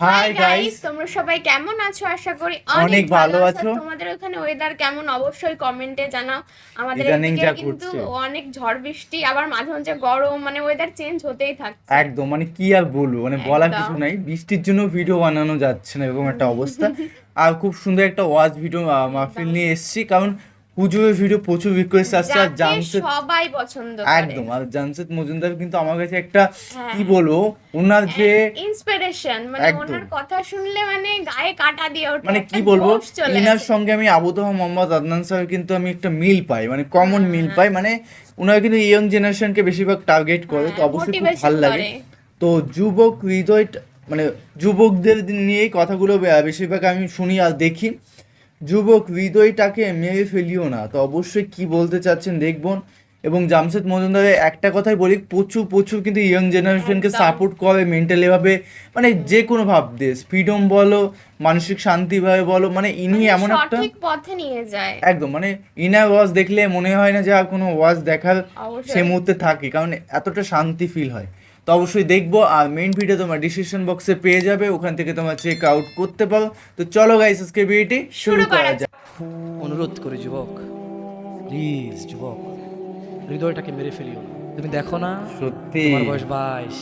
Hi guys তোমরা সবাই কেমন আছো? আশা করি অনেক ভালো আছো। তোমাদের ওখানে ওয়েদার কেমন? অবশ্যই কমেন্টে জানাও। আমাদের এদিকে কিন্তু অনেক ঝড় বৃষ্টি আবার মাঝে মাঝে গরম মানে ওয়েদার চেঞ্জ হতেই থাকছে। একদম মানে কি আর বলব? মানে বলার। কিছু নাই। বৃষ্টির জন্য ভিডিও বানানো যাচ্ছে না এরকম একটা অবস্থা। আর খুব সুন্দর একটা ওয়াজ ভিডিও মাহফিল নিয়ে এসেছি। কারণ পুজোর ভিডিও প্রচুর রিকোয়েস্ট আসছে আর জামশেদ সবাই পছন্দ করে। একদম আর জামশেদ মজুমদার কিন্তু আমার কাছে একটা হ্যাঁ। কি বলব ওনার যে ইন্সপিরেশন মানে ওনার কথা শুনলে মানে গায়ে কাটা দিয়ে ওঠে মানে কি বলব ইনার সঙ্গে আমি আবুদহ মোহাম্মদ আদনান স্যার কিন্তু আমি একটা মিল পাই মানে কমন হ্যাঁ, মিল পাই মানে ওনারা কিন্তু ইয়ং জেনারেশনকে বেশিরভাগ টার্গেট করে তো হ্যাঁ, অবশ্যই খুব ভালো লাগে। তো যুবক হৃদয় মানে যুবকদের নিয়েই কথাগুলো বেশিরভাগ আমি শুনি আর দেখি। যুবক হৃদয়টাকে মেরে ফেলিও না। তো অবশ্যই কি বলতে চাচ্ছেন দেখবন। এবং জামশেদ মজুমদারের একটা কথাই বলি প্রচুর প্রচুর কিন্তু ইয়ং জেনারেশনকে। সাপোর্ট করে মেন্টালি ভাবে মানে যে কোনো ভাব দেশ ফ্রিডম বলো মানসিক শান্তি ভাবে বলো মানে ইনি মানে এমন একটা পথে নিয়ে যায়। একদম মানে ইনার ওয়াজ দেখলে মনে হয় না যে আর কোনো ওয়াজ দেখার সে মুহূর্তে থাকি কারণ এতটা শান্তি ফিল হয়। তো অবশ্যই দেখব আর মেন ভিডিও তোমার ডিসক্রিপশন বক্সে পেয়ে যাবে ওখান থেকে তোমার চেক আউট করতে পারো। তো চলো গাইস আজকে ভিডিওটি শুরু করা যাক। অনুরোধ করি যুবক প্লিজ যুবক হৃদয়টাকে মেরে ফেলিও তুমি দেখো না সত্যি। তোমার বয়স বাইশ।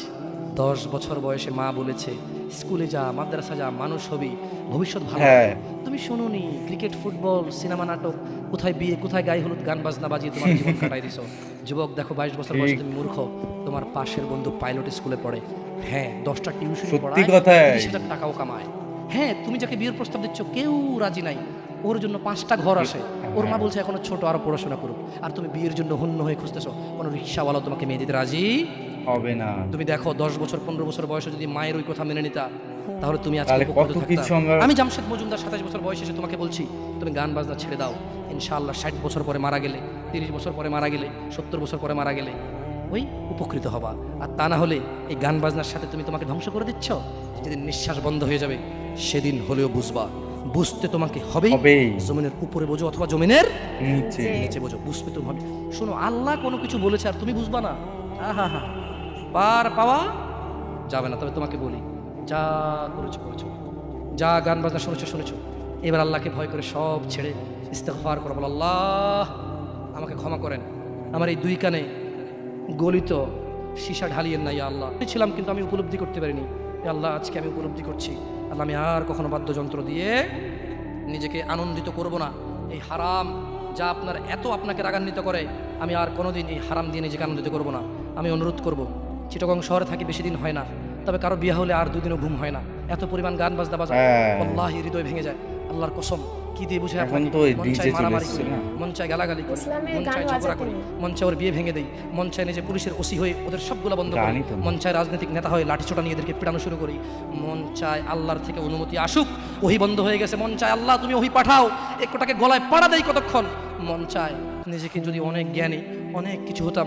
দশ বছর বয়সে মা বলেছে স্কুলে যা মাদ্রাসা যা মানুষ হবি ভবিষ্যৎ ভালো হ্যাঁ। তুমি শোনোনি ক্রিকেট ফুটবল সিনেমা নাটক কোথায় বিয়ে কোথায় গায়ে হলুদ গান বাজনা বাজিয়ে তোমার জীবন কাটাই দিছো? যুবক দেখো বাইশ বছর বয়সে তুমি মূর্খ তোমার পাশের বন্ধু পাইলট স্কুলে পড়ে। হ্যাঁ দশটা টিউশন কথাই। তিরিশ হাজার টাকাও কামায়। হ্যাঁ তুমি যাকে বিয়ের প্রস্তাব দিচ্ছ কেউ রাজি নাই। ওর জন্য পাঁচটা ঘর আসে ওর মা বলছে এখনও ছোট আরও পড়াশোনা করুক। আর তুমি বিয়ের জন্য হন্য হয়ে খুঁজতেছো কোনো রিক্সাওয়ালা তোমাকে মেয়ে দিতে রাজি হবে না। তুমি দেখো দশ বছর পনেরো বছর বয়সে যদি মায়ের ওই কথা মেনে নিতা তাহলে তুমি আজকে কত কিছু আমি জামশেদ মজুমদার সাতাশ বছর বয়সে এসে তোমাকে বলছি তুমি গান বাজনা ছেড়ে দাও। ইনশাআল্লাহ ষাট বছর পরে মারা গেলে তিরিশ বছর পরে মারা গেলে সত্তর বছর পরে মারা গেলে ওই উপকৃত হবা। আর তা না হলে এই গান বাজনার সাথে তুমি তোমাকে ধ্বংস করে দিচ্ছ? যেদিন নিঃশ্বাস বন্ধ হয়ে যাবে সেদিন হলেও বুঝবা। বুঝতে তোমাকে হবেই। হবেই। জমিনের উপরে বোঝো অথবা জমিনের নিচে। নিচে বোঝো। বুঝবে তো ভাবে শোনো আল্লাহ কোনো কিছু বলেছে আর তুমি বুঝবা না। আহা হা। পার পাওয়া যাবে না, তবে তোমাকে বলি, যা করেছ করেছ। যা গান বাজনা শুনেছো শুনেছো। এবার আল্লাহকে ভয় করে সব ছেড়ে ইস্তেফার করো, বলো, আল্লাহ, আমাকে ক্ষমা করেন। আমার এই দুই কানে গলিত সীসা ঢালিয়েন না, ইয়া আল্লাহ। ছিলাম কিন্তু আমি উপলব্ধি করতে পারিনি। আল্লাহ, আজকে আমি উপলব্ধি করছি। আল্লাহ, আমি আর কখনো বাদ্যযন্ত্র দিয়ে নিজেকে আনন্দিত করব না। এই হারাম যা আপনার এত আপনাকে রাগান্বিত করে, আমি আর কোনোদিন এই হারাম দিয়ে নিজেকে আনন্দিত করব না। আমি অনুরোধ করব চিটগং শহরে থাকি বেশি দিন হয় না তবে কারও বিয়ে হলে আর দুদিনও ঘুম হয় না এত পরিমাণ গান বাজনা বাজা হ্যাঁ। আল্লাহ হৃদয় ভেঙে যায় আল্লাহর কসম কি দিয়ে বুঝে এখন তো মন চলে মারামারি করি না? মন চায় গালাগালি করি ইসলামে মন গান চায় ঝগড়া করি নেই। মন চায় ওর বিয়ে ভেঙে দেই মন চায় নিজে পুলিশের ওসি হয়ে ওদের সবগুলো বন্ধ করি জানি মন চায় রাজনৈতিক নেতা হয়ে লাঠি ছোটা নিয়ে এদেরকে পিটানো শুরু করি মন চায় আল্লাহর থেকে অনুমতি আসুক ওহি বন্ধ হয়ে গেছে মন চায় আল্লাহ তুমি ওহি পাঠাও একটাকে গলায় পাড়া দেয় কতক্ষণ মন চায় নিজেকে যদি অনেক জ্ঞানী অনেক কিছু হতাম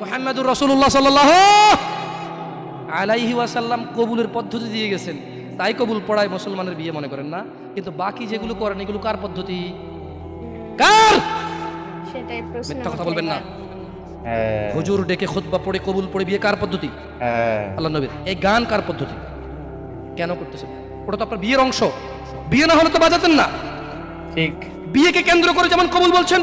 মোহাম্মদুর রসুল্লাহ সাল্লাহ আলাইহি ওয়াসাল্লাম কবুলের পদ্ধতি দিয়ে গেছেন। তাই কবুল পড়ায় মুসলমানের বিয়ে মনে করেন না। কিন্তু বাকি যেগুলো করেন এগুলো কার পদ্ধতি? কার? সেটাই প্রশ্ন কথা বলবেন না। হ্যাঁ। হুজুর ডেকে খুতবা পড়ে কবুল পড়ে বিয়ে কার পদ্ধতি? হ্যাঁ। আল্লাহ নবীর। এই গান কার পদ্ধতি? কেন করতেছেন? ওটা তো আপনার বিয়ের অংশ। বিয়ে না হলে তো বাজাতেন না। ঠিক। বিয়েকে কেন্দ্র করে যেমন কবুল বলছেন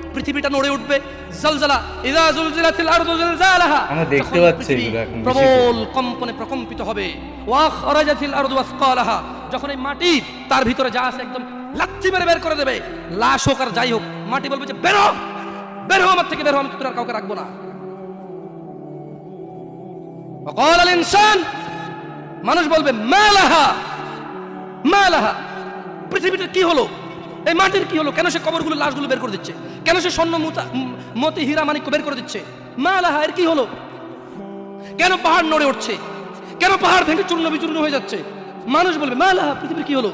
পৃথিবীটা নড়ে উঠবে জলজলা ইদা জুলজিলাতিল আরদু জিলজালাহা আমরা দেখতে যখন পাচ্ছি পৃথিবী এগুলো এখন বেশি প্রবল কম্পনে প্রকম্পিত হবে ওয়া খরাজাতিল আরদু আসকালাহা যখন এই মাটি তার ভিতরে যা আছে একদম লাথি মেরে বের করে দেবে লাশ হোক আর যাই হোক মাটি বলবে যে বেরো বের হো আমার থেকে বের হো আমি তোর আর কাউকে রাখবো না وقال الانسان মানুষ বলবে মালাহা মালাহা পৃথিবীটা কি হলো এই মাটির কি হলো কেন সে কবরগুলো লাশগুলো বের করে দিচ্ছে কেন সে স্বর্ণ মুতা হীরা মানিক্য বের করে দিচ্ছে? মালাহা এর কি হলো? কেন পাহাড় নড়ে উঠছে? কেন পাহাড় ভেঙে চূর্ণ বিচূর্ণ হয়ে যাচ্ছে? মানুষ বলবে মালাহা পৃথিবীর কি হলো?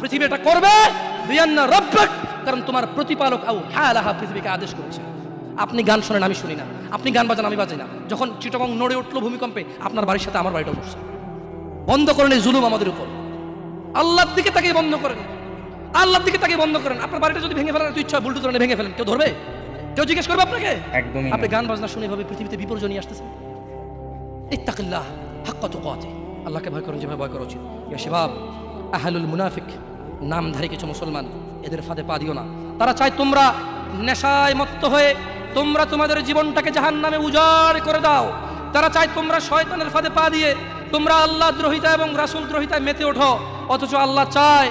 পৃথিবী এটা করবে কারণ তোমার প্রতিপালক আউ হালাহা পৃথিবীকে আদেশ করেছে। আপনি গান শোনেন, আমি শুনি না। আপনি গান বাজান, আমি বাজাই না। যখন চিটগং নড়ে উঠল ভূমিকম্পে, আপনার বাড়ির সাথে আমার বাড়িটা বসছে। বন্ধ করেন এই জুলুম আমাদের উপর। আল্লাহর দিকে তাকে বন্ধ করেন। আল্লাহর দিকে তাকে বন্ধ করেন। আপনার বাড়িটা যদি ভেঙে ফেলেন তুই ইচ্ছা বুলটু ধরে ভেঙে ফেলেন। কেউ ধরবে? কেউ জিজ্ঞেস করবে আপনাকে? একদমই আপনি গান বাজনা শুনে ভাবে পৃথিবীতে বিপর্যয় নিয়ে আসতেছেন? ইত্তাকিল্লাহ হাক্কা তুকাতে। আল্লাহকে ভয় করুন যেভাবে ভয় করা উচিত। ইয়া শিবাব আহলুল মুনাফিক নামধারী কিছু মুসলমান এদের ফাঁদে পা দিও না। তারা চায় তোমরা নেশায় মত্ত হয়ে তোমরা তোমাদের জীবনটাকে জাহান নামে উজাড় করে দাও। তারা চায় তোমরা শয়তানের ফাঁদে পা দিয়ে তোমরা আল্লাহ দ্রোহিতা এবং রাসূল দ্রোহিতায় মেতে ওঠো। অথচ আল্লাহ চায়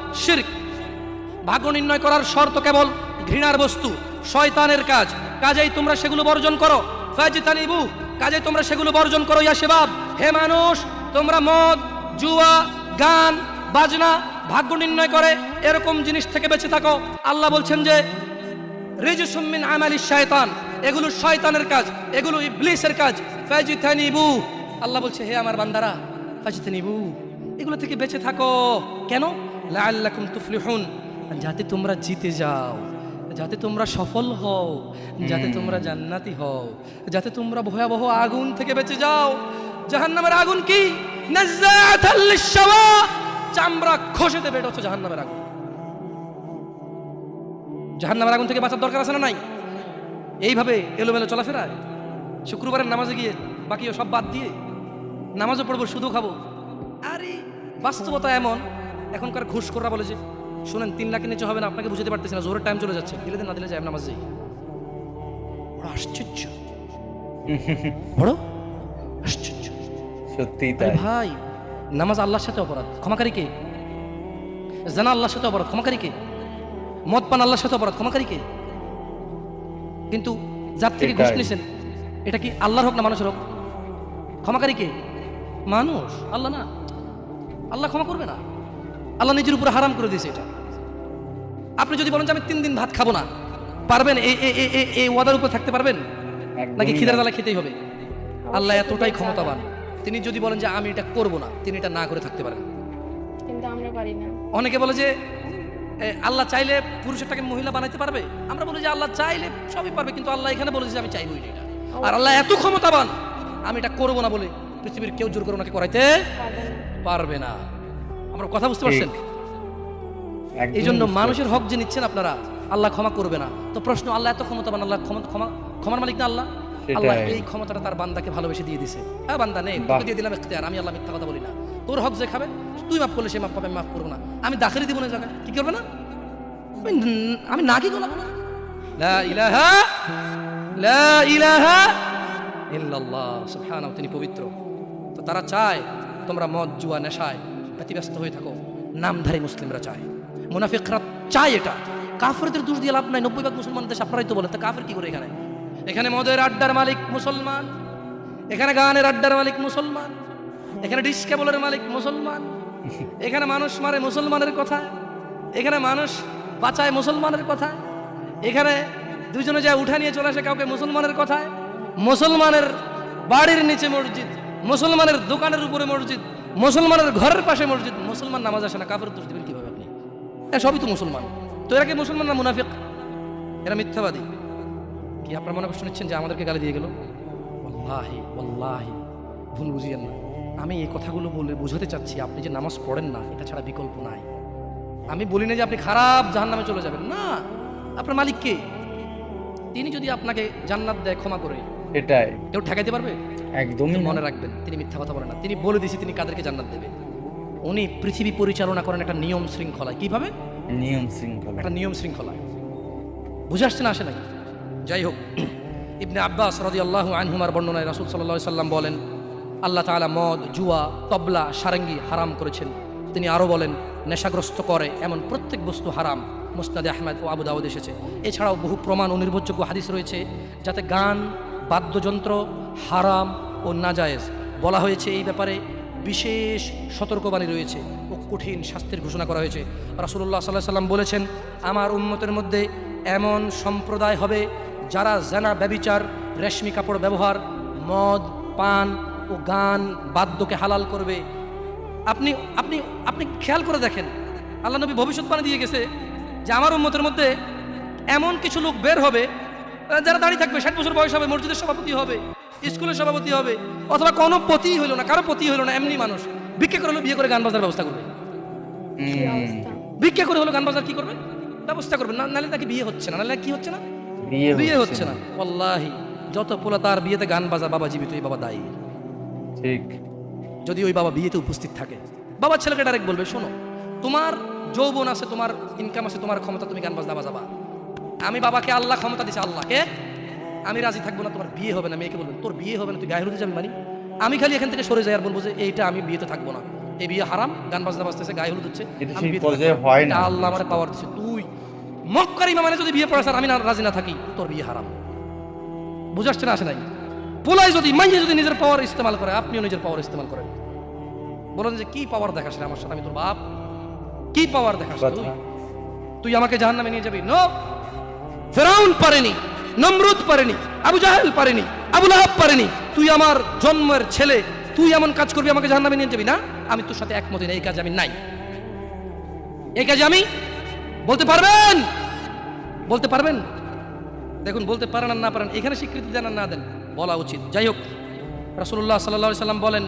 শিরক। ভাগ্য নির্ণয় করার শর্ত কেবল ঘৃণার বস্তু, শয়তানের কাজ। কাজেই তোমরা সেগুলো বর্জন করো। ফাজিতানিবু, কাজেই তোমরা সেগুলো বর্জন করো, ইয়া শিবাব। হে মানুষ, তোমরা মদ, জুয়া, গান, বাজনা, ভাগ্য নির্ণয় করে, এরকম জিনিস থেকে বেঁচে থাকো। আল্লাহ বলছেন যে, রিজসুম মিন আমালি শয়তান, এগুলো শয়তানের কাজ, এগুলো ইবলিসের কাজ। ফাজিতানিবু, আল্লাহ বলছে, হে আমার বান্দারা, ফাজিতানিবু, এগুলো থেকে বেঁচে থাকো। কেন? লাআল্লাকুম তুফলিহুন। যাতে তোমরা জিতে যাও যাতে তোমরা সফল হও যাতে তোমরা জান্নাতি হও যাতে তোমরা ভয়াবহ আগুন থেকে বেঁচে যাও। জাহান্নামের আগুন কি? চামড়া খসে দেবে এটা হচ্ছে জাহান্নামের আগুন। জাহান্নামের আগুন থেকে বাঁচার দরকার আছে না নাই? এইভাবে এলোমেলো চলাফেরায় শুক্রবারের নামাজে গিয়ে বাকি সব বাদ দিয়ে নামাজও পড়ব শুধু খাব। আরে বাস্তবতা এমন এখনকার ঘুষ করা বলে যে শোনেন তিন লাখের নিচে হবে না আপনাকে বুঝতে পারতেছি না জোরের টাইম চলে যাচ্ছে। দিলে দিন না দিলে যাই নামাজ যাই। বড় আশ্চর্য। বড় আশ্চর্য। তাই। ভাই নামাজ আল্লাহর সাথে অপরাধ। ক্ষমাকারী কে? জানা আল্লাহর সাথে অপরাধ ক্ষমাকারী কে? মদ পান আল্লাহর সাথে অপরাধ ক্ষমাকারী কে? কিন্তু যার থেকে ঘুষ। নিছেন এটা কি আল্লাহর হোক না মানুষের হোক? ক্ষমাকারী কে? মানুষ আল্লাহ না। আল্লাহ ক্ষমা করবে না। আল্লাহ নিজের উপরে হারাম করে দিয়েছে এটা। আপনি যদি বলেন যে আমি তিন দিন ভাত খাব না পারবেন? এই এই- এই- এই- এই ওয়াদার উপর থাকতে পারবেন? নাকি খিদার না। জ্বালা খেতেই হবে? আল্লাহ এতটাই ক্ষমতাবান। তিনি যদি বলেন যে আমি এটা করব না তিনি এটা না করে থাকতে পারেন। কিন্তু আমরা পারি না। অনেকে বলে যে আল্লাহ চাইলে পুরুষেরটাকে মহিলা বানাইতে পারবে? আমরা বলি যে আল্লাহ চাইলে সবই পারবে কিন্তু আল্লাহ এখানে বলেছে যে আমি চাইবই না এটা। আর আল্লাহ এত ক্ষমতাবান আমি এটা করব না বলে পৃথিবীর কেউ জোর করে ওনাকে করাইতে পারবে না। কথা বুঝতে পারছেন? এই জন্য মানুষের হক যে নিচ্ছেন আপনারা আল্লাহ ক্ষমা করবে না। তো প্রশ্ন আল্লাহ এত ক্ষমতাবান আল্লাহ ক্ষমা ক্ষমা ক্ষমার মালিক না আল্লাহ? আল্লাহ এই ক্ষমতাটা তার বান্দাকে ভালোবেসে দিয়ে দিছে। হ্যাঁ বান্দা নেই। তোকে দিয়ে দিলাম এখতিয়ার আমি আল্লাহ মিথ্যা কথা বলি না। তোর হক যে খাবে তুই মাফ করলে সে মাফ পাবে আমি মাফ করব না। আমি দাখিলি দিব না জায়গায় কি করবে না? আমি ন- নাকি গোলাবো না লা ইলাহা লা ইলাহা ইল্লাল্লাহ সুবহানাহু তিনি পবিত্র। তো তারা চায় তোমরা মদ জুয়া নেশায় ব্যতিব্যস্ত হয়ে থাকো। নামধারী মুসলিমরা চায়। মুনাফিকরা চায় এটা। কাফেরদের দোষ দিয়ে লাভ নাই। নব্বই ভাগ মুসলমান দেশ আপনারাই তো বলেন, তা কাফের কি করে এখানে? এখানে মদের আড্ডার মালিক মুসলমান। এখানে গানের আড্ডার মালিক মুসলমান। এখানে ডিস কেবলের মালিক মুসলমান। এখানে মানুষ মারে মুসলমানের কথা। এখানে মানুষ বাঁচায় মুসলমানের কথা। এখানে দুজনে যা উঠা নিয়ে চলে আসে কাউকে মুসলমানের কথায়। মুসলমানের বাড়ির নিচে মসজিদ, মুসলমানের দোকানের উপরে মসজিদ মুসলমানের ঘরের পাশে মসজিদ মুসলমান নামাজ আসে না কাপড় দোষ দেবেন কীভাবে আপনি? হ্যাঁ সবই তো মুসলমান। তো এরা কি মুসলমান না মুনাফিক? এরা মিথ্যাবাদী। কি আপনার মনে নিচ্ছেন যে আমাদেরকে গালি দিয়ে গেল? ওয়াল্লাহি ওয়াল্লাহি ভুল বুঝিয়েন না। আমি এই কথাগুলো বলে বোঝাতে চাচ্ছি আপনি যে নামাজ পড়েন না এটা ছাড়া বিকল্প নাই। আমি বলি না যে আপনি খারাপ জাহান্নামে চলে যাবেন না। আপনার মালিক কে? তিনি যদি আপনাকে জান্নাত দেয় ক্ষমা করে। এটাই। কেউ ঠেকাইতে পারবে? একদমই মনে রাখবেন তিনি মিথ্যা কথা বলেন না। তিনি বলে দিয়েছে তিনি কাদেরকে জান্নাত দেবে। উনি পৃথিবী পরিচালনা করেন একটা নিয়ম শৃঙ্খলায়। কীভাবে? নিয়ম শৃঙ্খলা। একটা নিয়ম শৃঙ্খলা বুঝে আসছে না আসে নাই? যাই হোক ইবনে আব্বাস রাজি আল্লাহ আনহুমার বর্ণনায় রাসুল সাল্লাহ সাল্লাম বলেন আল্লাহ তাআলা মদ জুয়া তবলা সারেঙ্গি হারাম করেছেন। তিনি আরও বলেন নেশাগ্রস্ত করে এমন প্রত্যেক বস্তু হারাম। মুসনাদে আহমেদ ও আবু দাউদ এসেছে। এছাড়াও বহু প্রমাণ ও নির্ভরযোগ্য হাদিস রয়েছে যাতে গান বাদ্যযন্ত্র হারাম ও নাজায়েজ বলা হয়েছে এই ব্যাপারে। বিশেষ সতর্কবাণী রয়েছে ও কঠিন শাস্তির ঘোষণা করা হয়েছে। রাসুল্লাহ সাল্লাহ সাল্লাম বলেছেন, আমার উন্মতের মধ্যে এমন সম্প্রদায় হবে যারা জেনা ব্যবিচার রেশমি কাপড় ব্যবহার, মদ, পান ও গান বাদ্যকে হালাল করবে। আপনি আপনি আপনি খেয়াল করে দেখেন, আল্লাহ নবী ভবিষ্যৎবাণী দিয়ে গেছে যে আমার উন্মতের মধ্যে এমন কিছু লোক বের হবে যারা দাঁড়িয়ে থাকবে ষাট বছর বয়স হবে মসজিদের সভাপতি হবে স্কুলের সভাপতি হবে অথবা কোনো পতি হইল না কারও পতি হইল না এমনি মানুষ। ভিক্ষে করে হলো বিয়ে করে গান বাজার ব্যবস্থা করবে। ভিক্ষে করে হলো গান বাজার কি করবে? ব্যবস্থা করবে। না নাহলে তাকে বিয়ে হচ্ছে না। নাহলে কি হচ্ছে না? বিয়ে বিয়ে হচ্ছে না। ওয়াল্লাহি যত পোলা তার বিয়েতে গান বাজা বাবা জীবিত এই বাবা দায়ী। ঠিক। যদি ওই বাবা বিয়েতে উপস্থিত থাকে। বাবা ছেলেকে ডাইরেক্ট বলবে শোনো তোমার যৌবন আছে তোমার ইনকাম আছে তোমার ক্ষমতা তুমি গান বাজনা বাজাবা। আমি বাবাকে আল্লাহ ক্ষমতা দিছে আল্লাহকে। আমি রাজি থাকব না তোমার বিয়ে হবে না মেয়েকে বলবেন তোর বিয়ে হবে না তুই গায়ে হলুদে যাবি মানি? আমি খালি এখান থেকে সরে যাই আর বলব যে এইটা আমি বিয়েতে থাকব না। এই বিয়ে হারাম গান বাজনা বাজতেছে গায়ে হলুদ হচ্ছে। আল্লাহ আমার পাওয়ার দিচ্ছে তুই মক্কারি মানে যদি বিয়ে পড়াস আর আমি না রাজি না থাকি তোর বিয়ে হারাম। বুঝে আসছে না আসে নাই? পোলাই যদি মাইয়ে যদি নিজের পাওয়ার ইস্তেমাল করে আপনিও নিজের পাওয়ার ইস্তেমাল করেন। বলেন যে কি পাওয়ার দেখাস আমার সাথে? আমি তোর বাপ। কি পাওয়ার দেখাস তুই? তুই আমাকে জাহান নামে নিয়ে যাবি? নো ফেরাউন পারেনি, নমরুদ পারেনি, আবু জাহেল পারেনি, আবু লাহাব পারেনি। তুই আমার জন্মের ছেলে, তুই এমন কাজ করবি, আমাকে জাহান নামে নিয়ে যাবি না? আমি তোর সাথে একমত না, এই কাজ আমি নাই। এই কাজে আমি বলতে পারবেন? বলতে পারবেন? দেখুন, বলতে পারেন আর না পারেন, এখানে স্বীকৃতি দেন আর না দেন, বলা উচিত। যাই হোক রাসুল্লাহ সাল্লাহ সাল্লাম বলেন,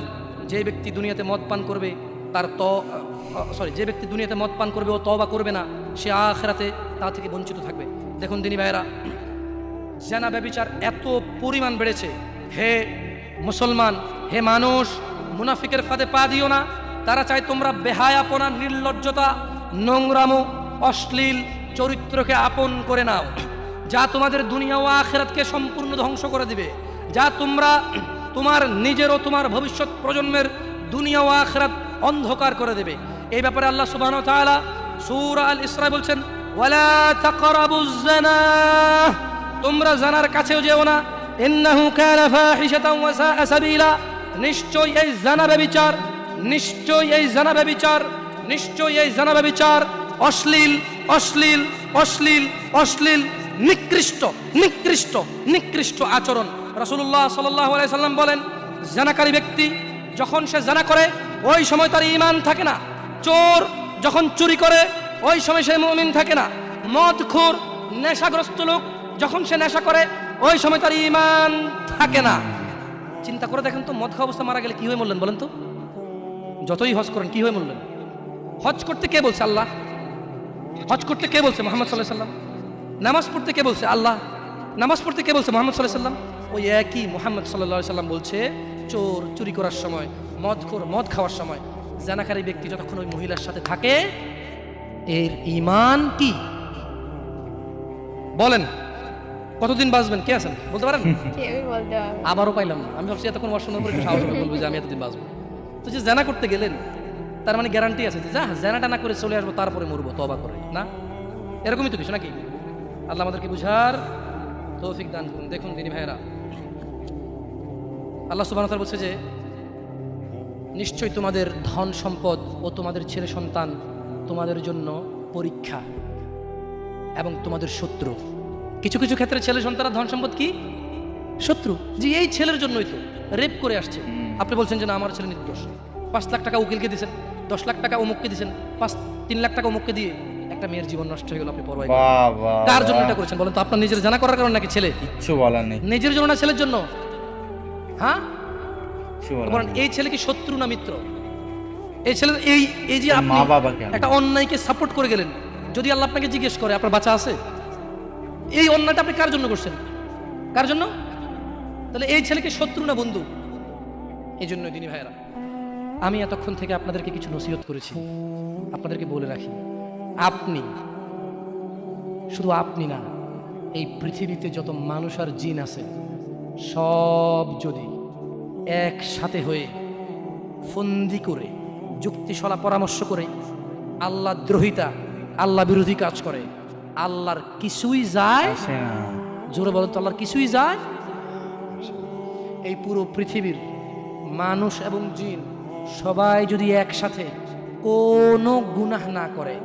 যে ব্যক্তি দুনিয়াতে মদ পান করবে, তার ত সরি, যে ব্যক্তি দুনিয়াতে মদ পান করবে, ও তবা করবে না, সে আখেরাতে তা থেকে বঞ্চিত থাকবে। দেখুন দিনী ভাইরা জেনা ব্যবিচার এত পরিমাণ বেড়েছে। হে মুসলমান, হে মানুষ, মুনাফিকের ফাঁদে পা দিও না। তারা চায় তোমরা বেহায়াপনা, নির্লজ্জতা, নোংরামো, অশ্লীল চরিত্রকে আপন করে নাও। যা তোমাদের দুনিয়া ও আখেরাতকে সম্পূর্ণ ধ্বংস করে দিবে। যা তোমরা তোমার নিজের ও তোমার ভবিষ্যৎ প্রজন্মের দুনিয়া ও আখেরাত অন্ধকার করে দেবে। এই ব্যাপারে আল্লাহ তাআলা সূরা আল ইসরা বলছেন ওয়ালা জানা তোমরা জানার কাছেও যেও না। এই এই এই অশ্লীল অশ্লীল অশ্লীল অশ্লীল, নিকৃষ্ট নিকৃষ্ট নিকৃষ্ট আচরণ। আলাইহি সাল্লাম বলেন, জানাকারী ব্যক্তি যখন সে জানা করে, ওই সময় তার ইমান থাকে না। চোর যখন চুরি করে ওই সময় সে মুমিন থাকে না। মদখোর নেশাগ্রস্ত লোক, যখন সে নেশা করে, ওই সময় তার ইমান থাকে না। চিন্তা করে দেখেন তো, মদ খাওয়া অবস্থা মারা গেলে কি হয়ে মরলেন বলেন তো? যতই হজ করেন, কি হয়ে মরলেন? হজ করতে কে বলছে আল্লাহ? হজ করতে কে বলছে মোহাম্মদ সাল্লাহ সাল্লাম নামাজ পড়তে কে বলছে আল্লাহ? নামাজ পড়তে কে বলছে মোহাম্মদ সাল্লাহ সাল্লাম ওই একই মোহাম্মদ সাল্লাহ সাল্লাম বলছে, চোর চুরি করার সময়, মদ, খোর, মদ খাওয়ার সময়, জানাকারী ব্যক্তি যতক্ষণ ওই মহিলার সাথে থাকে এর ইমান কি? বলেন কতদিন বাঁচবেন? কে আছেন? বলতে পারেন। আবারও পাইলাম না। আমি ভাবছি এতক্ষণ শোনার পরে সাহস করে বলব যে আমি এতদিন বাঁচবো। তো যে জেনা করতে গেলেন তার মানে গ্যারান্টি আছে যে যা জেনাটা না করে চলে আসব তারপরে মরবো তবা করে। না? এরকমই তো কিছু নাকি? আল্লাহ আমাদেরকে বুঝার তৌফিক দান করুন। দেখুন তিনি ভাইয়েরা আল্লাহ সুবাহ বলছে যে নিশ্চয়ই তোমাদের ধন সম্পদ ও তোমাদের ছেলে সন্তান তোমাদের জন্য পরীক্ষা এবং তোমাদের শত্রু। কিছু কিছু ক্ষেত্রে ছেলে সন্তানের ধন সম্পদ কি? শত্রু। যে এই ছেলের জন্যই তো। রেপ করে আসছে। আপনি বলছেন যে না আমার ছেলে নির্দোষ। পাঁচ লাখ টাকা উকিলকে দিয়েছেন দশ লাখ টাকা অমুককে দিয়েছেন পাঁচ তিন লাখ টাকা অমুককে দিয়ে একটা মেয়ের জীবন নষ্ট হয়ে গেল আপনি পরোয়া। বাবা। কার জন্য এটা করেছেন বলেন তো? আপনার নিজের জানা করার কারণে নাকি ছেলে? কিচ্ছু বলার নেই। নিজের জন্য না ছেলের জন্য? হ্যাঁ? এই ছেলে কি শত্রু না মিত্র? এই ছেলে এই এই যে আপনি মা বাবা কেন? একটা অন্যায়কে সাপোর্ট করে গেলেন যদি আল্লাহ আপনাকে জিজ্ঞেস করে আপনার বাচ্চা আছে এই অন্যায়টা আপনি কার জন্য করছেন? কার জন্য? তাহলে এই ছেলেকে শত্রু না বন্ধু? এই জন্য দিনী ভাইয়েরা আমি এতক্ষণ থেকে আপনাদেরকে কিছু নসিহত করেছি। আপনাদেরকে বলে রাখি আপনি শুধু আপনি না এই পৃথিবীতে যত মানুষ আর জিন আছে সব যদি একসাথে হয়ে ফন্দি করে যুক্তিশলা পরামর্শ করে আল্লাহ দ্রোহিতা আল্লাহ বিরোধী কাজ করে। আল্লাহর কিছুই যায় জোরে বলেন তো আল্লাহর কিছুই যায়। এই পুরো পৃথিবীর মানুষ এবং জিন সবাই যদি একসাথে কোনো গুনাহ না করে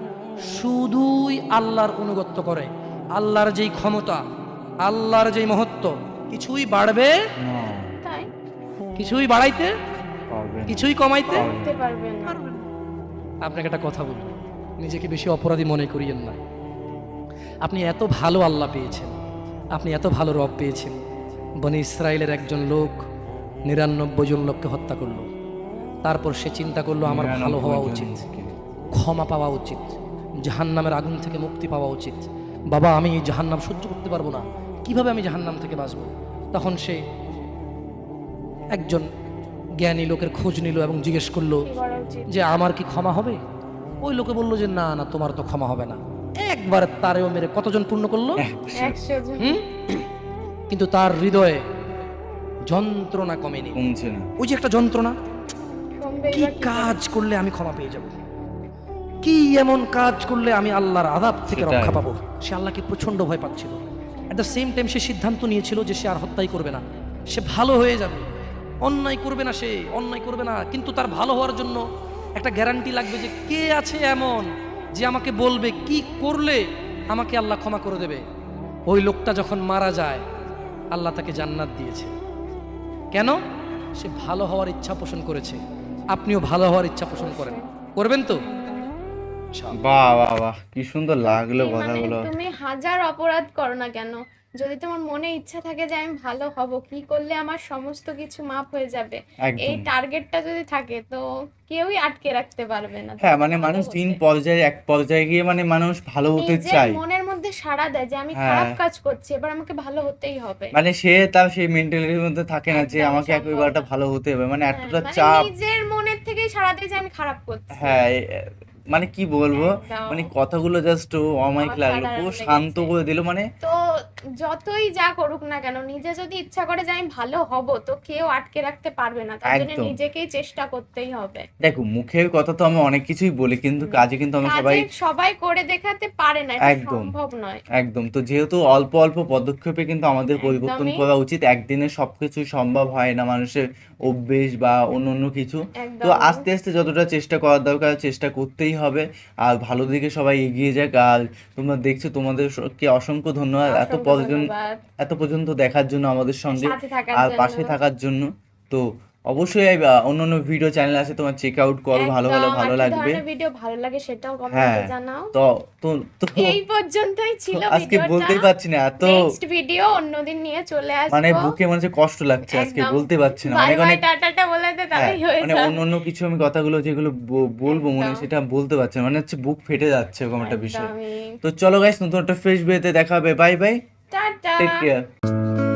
শুধুই আল্লাহর অনুগত্য করে আল্লাহর যেই ক্ষমতা আল্লাহর যেই মহত্ব কিছুই বাড়বে তাই? কিছুই বাড়াইতে। কিছুই কমাইতে? পারবেন আপনাকে একটা কথা বলব নিজেকে বেশি অপরাধী মনে করিয়েন না। আপনি এত ভালো আল্লাহ পেয়েছেন আপনি এত ভালো রব পেয়েছেন বনি ইসরায়েলের একজন লোক নিরানব্বই জন লোককে হত্যা করল। তারপর সে চিন্তা করল আমার ভালো হওয়া উচিত ক্ষমা পাওয়া উচিত জাহান্নামের আগুন থেকে মুক্তি পাওয়া উচিত। বাবা আমি এই জাহান্নাম সহ্য করতে পারব না কীভাবে আমি জাহান্নাম থেকে বাঁচবো? তখন সে একজন জ্ঞানী লোকের খোঁজ নিল এবং জিজ্ঞেস করল যে আমার কি ক্ষমা হবে? ওই লোকে বলল যে না না তোমার তো ক্ষমা হবে না। একবার তারেও মেরে কতজন পূর্ণ করল? হুম? কিন্তু তার হৃদয়ে যন্ত্রণা কমেনি। কমছে না। ওই যে একটা যন্ত্রণা। কি কাজ করলে আমি ক্ষমা পেয়ে যাব? কি এমন কাজ করলে আমি আল্লাহর আদাব থেকে রক্ষা পাবো? সে আল্লাহকে প্রচণ্ড ভয় পাচ্ছিল। অ্যাট দ্য সেম টাইম সে সিদ্ধান্ত নিয়েছিল যে সে আর হত্যাই করবে না। সে ভালো হয়ে যাবে। অন্যায় করবে না সে অন্যায় করবে না। কিন্তু তার ভালো হওয়ার জন্য একটা গ্যারান্টি লাগবে যে কে আছে এমন যে আমাকে বলবে কি করলে আমাকে আল্লাহ ক্ষমা করে দেবে। ওই লোকটা যখন মারা যায় আল্লাহ তাকে জান্নাত দিয়েছে। কেন? সে ভালো হওয়ার ইচ্ছা পোষণ করেছে। আপনিও ভালো হওয়ার ইচ্ছা পোষণ করেন। করবেন তো? বাহ বাহ বাহ কি সুন্দর লাগল মানে কথাগুলো। তুমি হাজার অপরাধ করো না কেন? যদি তোমার মনে ইচ্ছা থাকে যে আমি ভালো হব কি করলে আমার সমস্ত কিছু মাপ হয়ে যাবে? এই টার্গেটটা যদি থাকে তো কেউই আটকে রাখতে পারবে না। হ্যাঁ মানে মানুষ দিন পর্যায়ে এক পর্যায়ে গিয়ে মানে মানুষ ভালো হতে চায়। মনের মধ্যে সাড়া দেয় যে আমি হ্যাঁ। খারাপ কাজ করছি এবার আমাকে ভালো হতেই হবে। মানে সে তার সেই মেন্টালিটির মধ্যে থাকে না যে আমাকে একেবারটা। ভালো হতে হবে মানে হ্যাঁ, এতটা মানে চাপ। নিজের মনের থেকেই সাড়া দেয় যে আমি খারাপ করছি। হ্যাঁ মানে কি বলব? মানে কথাগুলো জাস্ট অমাইক লাগল। পুরো শান্ত করে দিল মানে তো যতই যা করুক না কেন নিজে যদি ইচ্ছা করে যে আমি ভালো হব তো কেউ আটকে রাখতে পারবে না। তার জন্য একদম। নিজেকেই চেষ্টা করতেই হবে। দেখো মুখের কথা তো আমি অনেক কিছুই বলি কিন্তু কাজে কিন্তু আমি সবাই কাজে সবাই করে দেখাতে পারে না এটা একদম। সম্ভব নয়। একদম। তো যেহেতু অল্প অল্প পদক্ষেপে কিন্তু আমাদের পরিবর্তন একদমই। করা উচিত একদিনে সবকিছু সম্ভব হয় না মানুষের অভ্যেস বা অন্য অন্য কিছু। তো আস্তে আস্তে যতটা চেষ্টা করার দরকার চেষ্টা করতেই হবে। আর ভালো দিকে সবাই এগিয়ে যাক। আর তোমরা দেখছ তোমাদেরকে অসংখ্য ধন্যবাদ। এত অসংখ্য পর্যন্ত এত পর্যন্ত দেখার জন্য আমাদের সঙ্গে আর পাশে থাকার জন্য। তো অবশ্যই অন্য অন্য ভিডিও চ্যানেল আছে তোমার চেক আউট করো ভালো ভালো ভালো লাগবে। ভিডিও ভালো লাগে সেটাও হ্যাঁ কমেন্টে জানাও। তো তো তো এই পর্যন্তই ছিল আজকে বলতেই পারছি না এত নেক্সট ভিডিও অন্যদিন নিয়ে চলে আসব। মানে বুকে মনে হচ্ছে কষ্ট লাগছে আজকে বলতে পারছি না। অনেক অনেক টাটাটা বলে দে হ্যাঁ, তাহলেই হয়ে মানে অন্য অন্য কিছু আমি কথাগুলো যেগুলো বলব মনে হয় সেটা বলতে পারছি না। মানে হচ্ছে বুক ফেটে যাচ্ছে এরকম একটা বিষয়। তো চলো গাইস নতুন একটা ফ্রেশ বেতে দেখা হবে। Bye bye. Take care.